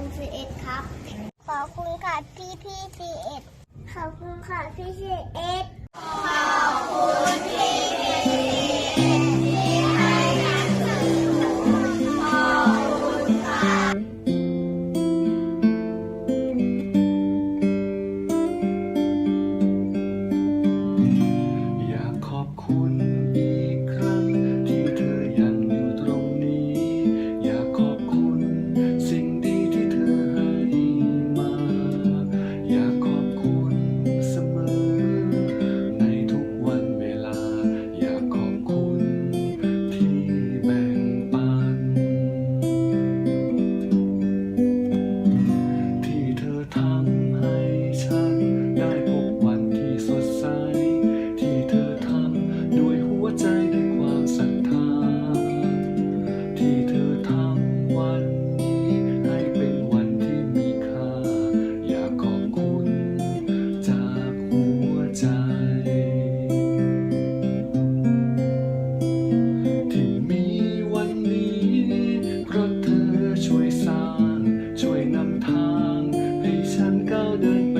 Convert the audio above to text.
คุณซีเอ็ดครับ ขอบคุณค่ะพี่พี่ซีเอ็ดขอบคุณค่ะพี่ซีเอ็ดขอบคุณพี่อยากขอบคุณ 高的。